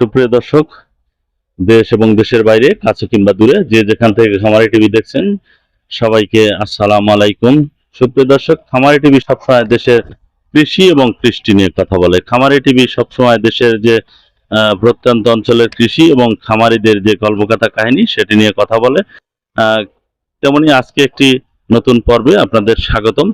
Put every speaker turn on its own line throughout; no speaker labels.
সুপ্রিয় দর্শক, দেশ এবং দেশের বাইরে, কাছে কিংবা দূরে, যে যেখান থেকে খামারি টিভি দেখছেন, সবাইকে আসসালাম আলাইকুম। সুপ্রিয় দর্শক, খামারি টিভি সবসময় দেশের কৃষি এবং কৃষ্টি নিয়ে কথা বলে। খামারি টিভি সবসময় দেশের যে প্রত্যন্ত অঞ্চলের কৃষি এবং খামারিদের যে গল্পকথা কাহিনী, সেটি নিয়ে কথা বলে। তেমনি আজকে একটি নতুন পর্বে আপনাদের স্বাগতম।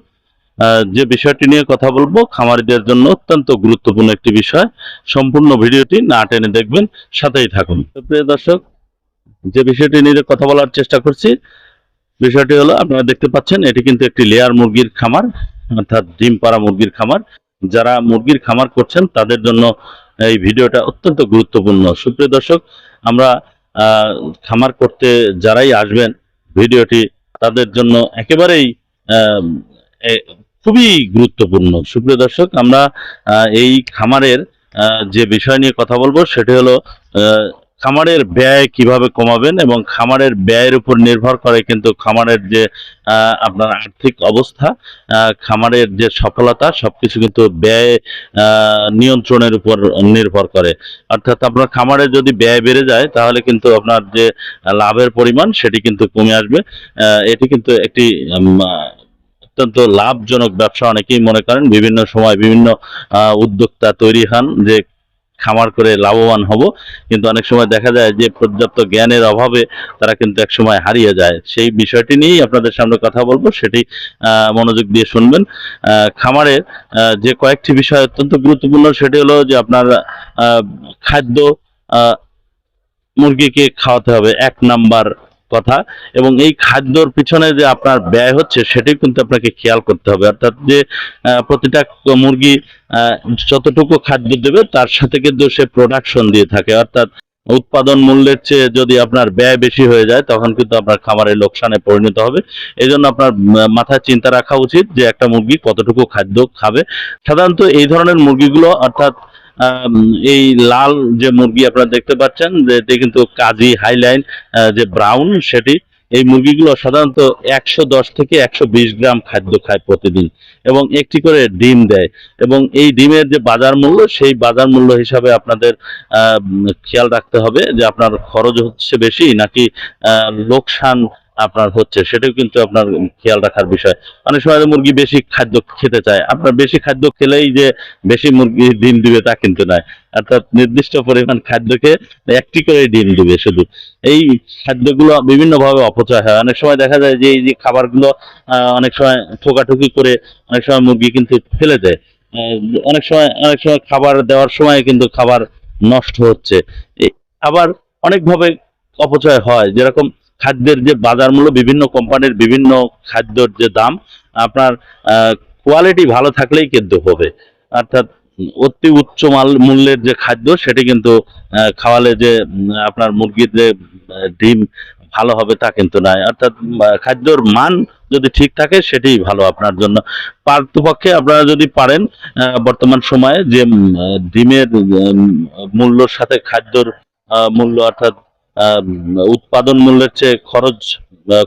যে বিষয়টি নিয়ে কথা বলব, খামারিদের জন্য অত্যন্ত গুরুত্বপূর্ণ একটি বিষয়। সম্পূর্ণ ভিডিওটি না টেনে দেখবেন, সাথেই থাকুন। প্রিয় দর্শক, যে বিষয়টি নিয়ে কথা বলার চেষ্টা করছি, বিষয়টি হলো, আপনারা দেখতে পাচ্ছেন, এটি কিন্তু একটি লেয়ার মুরগির খামার, অর্থাৎ ডিম পাড়া মুরগির খামার। যারা মুরগির খামার করছেন, তাদের জন্য এই ভিডিওটা অত্যন্ত গুরুত্বপূর্ণ। সুপ্রিয় দর্শক, আমরা খামার করতে যারাই আসবেন, ভিডিওটি তাদের জন্য একেবারেই খুবই গুরুত্বপূর্ণ। সুপ্রিয় দর্শক, আমরা এই খামারের যে বিষয় নিয়ে কথা বলব সেটি হলো খামারের ব্যয় কীভাবে কমাবেন এবং খামারের ব্যয়ের উপর নির্ভর করে কিন্তু খামারের যে আপনার আর্থিক অবস্থা খামারের যে সফলতা সবকিছু কিন্তু ব্যয় নিয়ন্ত্রণের উপর নির্ভর করে। অর্থাৎ আপনার খামারে যদি ব্যয় বেড়ে যায় তাহলে কিন্তু আপনার যে লাভের পরিমাণ সেটি কিন্তু কমে আসবে। এটি কিন্তু একটি অত্যন্ত লাভজনক ব্যবসা অনেকেই মনে করেন। বিভিন্ন সময় বিভিন্ন উদ্যোক্তা তৈরি হন যে খামার করে লাভবান হব। কিন্তু অনেক সময় দেখা যায় যে পর্যাপ্ত জ্ঞানের অভাবে তারা কিন্তু এক সময় হারিয়ে যায়। সেই বিষয়টি নিয়েই আপনাদের সামনে কথা বলব। সেটি মনোযোগ দিয়ে শুনবেন। আহ, খামারের যে কয়েকটি বিষয় অত্যন্ত গুরুত্বপূর্ণ সেটি হলো যে আপনার খাদ্য মুরগিকে খাওয়াতে হবে। এক নাম্বার কথা এবং এই খাদ্যর পিছনে যে আপনার ব্যয় হচ্ছে সেটি কিন্তু আপনাকে খেয়াল করতে হবে। অর্থাৎ যে প্রতিটা মুরগি যতটুকু খাদ্য দেবে, তার সাথে কিন্তু সে প্রোডাকশন দিয়ে থাকে। অর্থাৎ উৎপাদন মূল্যের চেয়ে যদি আপনার ব্যয় বেশি হয়ে যায়, তখন কিন্তু আপনার খামারের লোকসানে পরিণত হবে। এই জন্য আপনার মাথায় চিন্তা রাখা উচিত যে, একটা মুরগি কতটুকু খাদ্য খাবে। সাধারণত এই ধরনের মুরগিগুলো, অর্থাৎ এই লাল যে মুরগি আপনারা দেখতে পাচ্ছেন, যে কিন্তু কাজী হাইলাইন যে ব্রাউন সেটি, এই মুরগিগুলো সাধারণত একশো দশ থেকে একশো বিশ গ্রাম খাদ্য খায় প্রতিদিন এবং একটি করে ডিম দেয়। এবং এই ডিমের যে বাজার মূল্য, সেই বাজার মূল্য হিসাবে আপনাদের খেয়াল রাখতে হবে যে আপনার খরচ হচ্ছে বেশি নাকি লোকসান আপনার হচ্ছে, সেটাও কিন্তু আপনার খেয়াল রাখার বিষয়। অনেক সময় মুরগি বেশি খাদ্য খেতে চায়। আপনার বেশি খাদ্য খেলেই যে বেশি মুরগি ডিম দিবে তা কিন্তু নয়। অর্থাৎ নির্দিষ্ট পরিমাণ খাদ্যকে একটি করে ডিম দিবে শুধু। এই খাদ্যগুলো বিভিন্নভাবে অপচয় হয়। অনেক সময় দেখা যায় যে এই যে খাবারগুলো অনেক সময় ঠোকাঠুকি করে অনেক সময় মুরগি কিন্তু ফেলে দেয়। অনেক সময় অনেক সময় খাবার দেওয়ার সময় কিন্তু খাবার নষ্ট হচ্ছে। আবার অনেকভাবে অপচয় হয়। যেরকম খাদ্যের যে বাজার মূল্য, বিভিন্ন কোম্পানির বিভিন্ন খাদ্যর যে দাম, আপনার কোয়ালিটি ভালো থাকলেই কিন্তু হবে। অর্থাৎ অতি উচ্চ মাল মূল্যের যে খাদ্য, সেটি কিন্তু খাওয়ালে যে আপনার মুরগির যে ডিম ভালো হবে তা কিন্তু নয়। অর্থাৎ খাদ্যর মান যদি ঠিক থাকে, সেটি ভালো আপনার জন্য। পার্থপক্ষে আপনারা যদি পারেন বর্তমান সময়ে যে ডিমের মূল্যর সাথে খাদ্যর মূল্য, অর্থাৎ উৎপাদন মূল্যের চেয়ে খরচ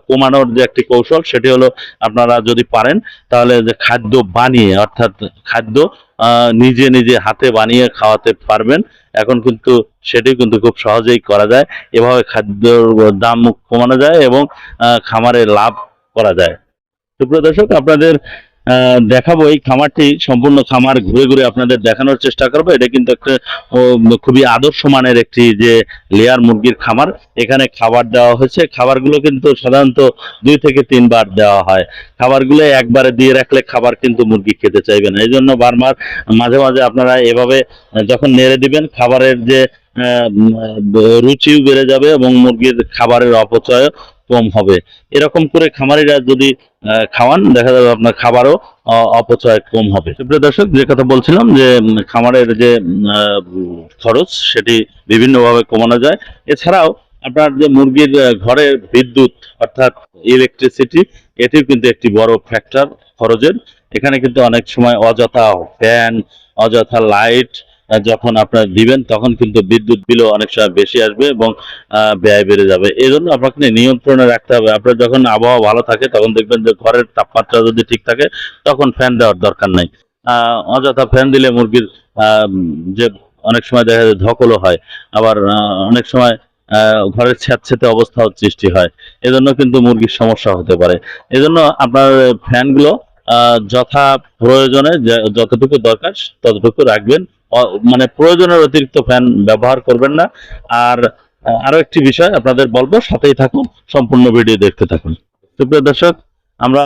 কমানোর যে একটি কৌশল, সেটি হলো আপনারা যদি পারেন, তাহলে যে খাদ্য বানিয়ে, অর্থাৎ খাদ্য নিজে নিজে হাতে বানিয়ে খাওয়াতে পারবেন। এখন কিন্তু সেটি কিন্তু খুব সহজেই করা যায়। এভাবে খাদ্যর দাম কমানো যায় এবং খামারে লাভ করা যায়। সুপ্রিয় দর্শক, আপনাদের দেখাবো এই খামারটি, সম্পূর্ণ খামার ঘুরে ঘুরে আপনাদের দেখানোর চেষ্টা করব। এটা কিন্তু একটা খুবই আদর্শ মানের একটি যে লেয়ার মুরগির খামার। এখানে খাবার দেওয়া হয়েছে। খাবারগুলো কিন্তু সাধারণত দুই থেকে তিনবার দেওয়া হয়। খাবারগুলো একবারে দিয়ে রাখলে খাবার কিন্তু মুরগি খেতে চাইবে না। এই জন্য বারবার মাঝে মাঝে আপনারা এভাবে, যখন নেড়ে দিবেন, খাবারের যে রুচিও বেড়ে যাবে এবং মুরগির খাবারের অপচয় কম হবে। এরকম করে খামারিরা যদি খাওয়ান, দেখা যাবে আপনার খাবারও অপচয় কম হবে। সুপ্রিয় দর্শক, যে কথা বলছিলাম যে খামারের যে খরচ, সেটি বিভিন্নভাবে কমানো যায়। এছাড়াও আপনার যে মুরগির ঘরের বিদ্যুৎ, অর্থাৎ ইলেকট্রিসিটি এটিও কিন্তু একটি বড় ফ্যাক্টর খরচের। এখানে কিন্তু অনেক সময় অযথা ফ্যান অযথা লাইট যখন আপনার দিবেন, তখন কিন্তু বিদ্যুৎ বিলও অনেক সময় বেশি আসবে এবং ব্যয় বেড়ে যাবে। এই জন্য আপনাকে নিয়ন্ত্রণে রাখতে হবে। আপনার যখন আবহাওয়া ভালো থাকে, তখন দেখবেন যে ঘরের তাপমাত্রা যদি ঠিক থাকে, তখন ফ্যান দেওয়ার দরকার নাই। অযথা ফ্যান দিলে মুরগির যে অনেক সময় দেখা যায় ধকলও হয়। আবার অনেক সময় ঘরের স্যাঁতস্যাঁতে অবস্থাও সৃষ্টি হয়। এজন্য কিন্তু মুরগির সমস্যা হতে পারে। এজন্য আপনার ফ্যানগুলো যথা প্রয়োজনে যতটুকু দরকার, ততটুকু রাখবেন। মানে প্রয়োজনের অতিরিক্ত ফ্যান ব্যবহার করবেন না। আর আরও আরও একটি বিষয় আপনাদের বলব, সাথেই থাকুন, সম্পূর্ণ ভিডিও দেখতে থাকুন। সুপ্রিয় দর্শক, আমরা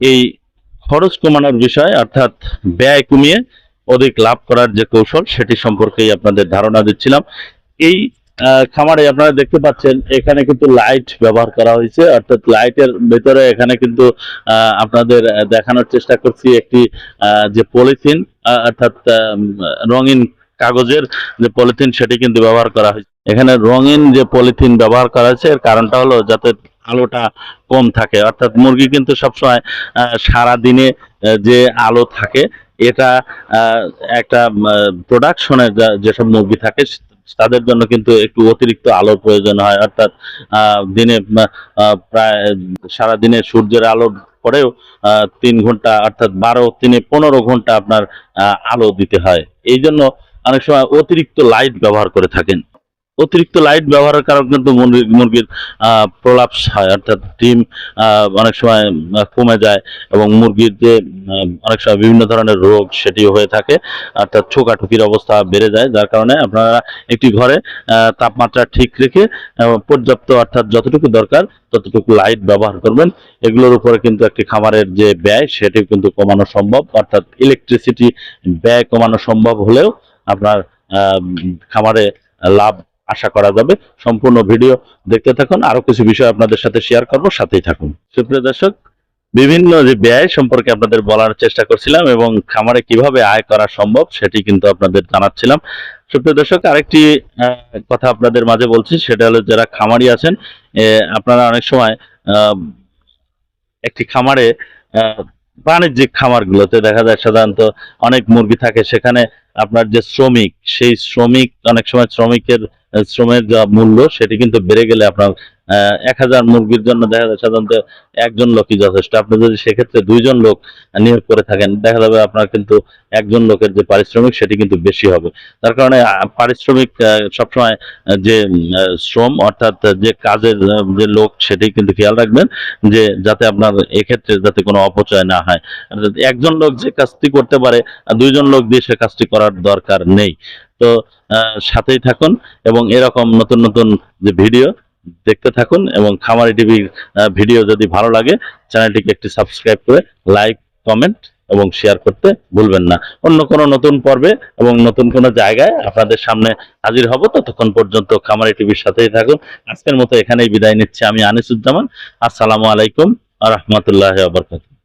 এই খরচ কমানোর বিষয়, অর্থাৎ ব্যয় কমিয়ে অধিক লাভ করার যে কৌশল, সেটি সম্পর্কেই আপনাদের ধারণা দিচ্ছিলাম। এই খামারে আপনারা দেখতে পাচ্ছেন, এখানে কিন্তু লাইট ব্যবহার করা হয়েছে। অর্থাৎ লাইটের ভেতরে এখানে কিন্তু আপনাদের দেখানোর চেষ্টা করছি একটি যে পলিথিন অর্থাৎ রঙিন কাগজের যে পলিথিন, সেটি কিন্তু ব্যবহার করা হয়েছে। এখানে রঙিন যে পলিথিন ব্যবহার করা হয়েছে, এর কারণটা হলো যাতে আলোটা কম থাকে। অর্থাৎ মুরগি কিন্তু সবসময় সারা দিনে যে আলো থাকে, এটা একটা প্রোডাকশনে যেসব মুরগি থাকে তাদের জন্য কিন্তু একটু অতিরিক্ত আলোর প্রয়োজন হয়। অর্থাৎ দিনে প্রায় সারা দিনে সূর্যের আলোর পরেও তিন ঘণ্টা অর্থাৎ বারো, তিনে পনেরো ঘণ্টা আপনার আলো দিতে হয়। এই জন্য অনেক সময় অতিরিক্ত লাইট ব্যবহার করে থাকেন। অতিরিক্ত লাইট ব্যবহারের কারণে কিন্তু মুরগি- মুরগির আহ, প্রলাপস হয়। অর্থাৎ ডিম অনেক সময় কমে যায় এবং মুরগির যে অনেক সময় বিভিন্ন ধরনের রোগ সেটিও হয়ে থাকে। অর্থাৎ ছোকাঠুকির অবস্থা বেড়ে যায় যার কারণে আপনারা একটি ঘরে তাপমাত্রা ঠিক রেখে পর্যাপ্ত অর্থাৎ যতটুকু দরকার ততটুকু লাইট ব্যবহার করবেন। এগুলোর উপরে কিন্তু একটি খামারের যে ব্যয় সেটিও কিন্তু কমানো সম্ভব। অর্থাৎ ইলেকট্রিসিটি ব্যয় কমানো সম্ভব হলেও আপনার খামারে লাভ আশা করা যাবে। সম্পূর্ণ ভিডিও দেখতে থাকুন। আরও কিছু বিষয় আপনাদের সাথে শেয়ার করব, সাথেই থাকুন। সুপ্রিয় দর্শক, বিভিন্ন যে ব্যয় সম্পর্কে আপনাদের বলার চেষ্টা করছিলাম এবং খামারে কীভাবে আয় করা সম্ভব সেটি কিন্তু আপনাদের জানাচ্ছিলাম। সুপ্রিয় দর্শক, আরেকটি কথা আপনাদের মাঝে বলছি, সেটা হলো যারা খামারি আছেন আপনারা অনেক সময় একটি খামারে বাণিজ্যিক খামারগুলোতে দেখা যায় সাধারণত অনেক মুরগি থাকে, সেখানে আপনার যে শ্রমিক, সেই শ্রমিক, অনেক সময় শ্রমিকের শ্রমের যা মূল্য, সেটি কিন্তু বেড়ে গেলে আপনার এক হাজার মুরগির জন্য দেখা যায় সাধারণত একজন লোকই যথেষ্ট। আপনি যদি সেক্ষেত্রে দুইজন লোক নিয়োগ করে থাকেন, দেখা যাবে আপনার কিন্তু একজন লোকের যে পারিশ্রমিক, সেটি কিন্তু বেশি হবে। তার কারণে পারিশ্রমিক সবসময় যে শ্রম, অর্থাৎ যে কাজের যে লোক, সেটি কিন্তু খেয়াল রাখবেন যে, যাতে আপনার এক্ষেত্রে যাতে কোনো অপচয় না হয়। একজন লোক যে কাজটি করতে পারে দুইজন লোক দিয়ে সে কাজটি করার দরকার নেই। তো সাথেই থাকুন এবং এরকম নতুন নতুন যে ভিডিও দেখতে থাকুন এবং খামারি টিভির ভিডিও যদি ভালো লাগে, চ্যানেলটিকে একটি সাবস্ক্রাইব করে লাইক, কমেন্ট এবং শেয়ার করতে ভুলবেন না। অন্য কোনো নতুন পর্বে এবং নতুন কোনো জায়গায় আপনাদের সামনে হাজির হব ততক্ষণ পর্যন্ত খামারি টিভির সাথেই থাকুন। আজকের মতো এখানেই বিদায় নিচ্ছি। আমি আনিসুজ্জামান। আসসালামু আলাইকুম আ রহমতুল্লাহ আবরকাত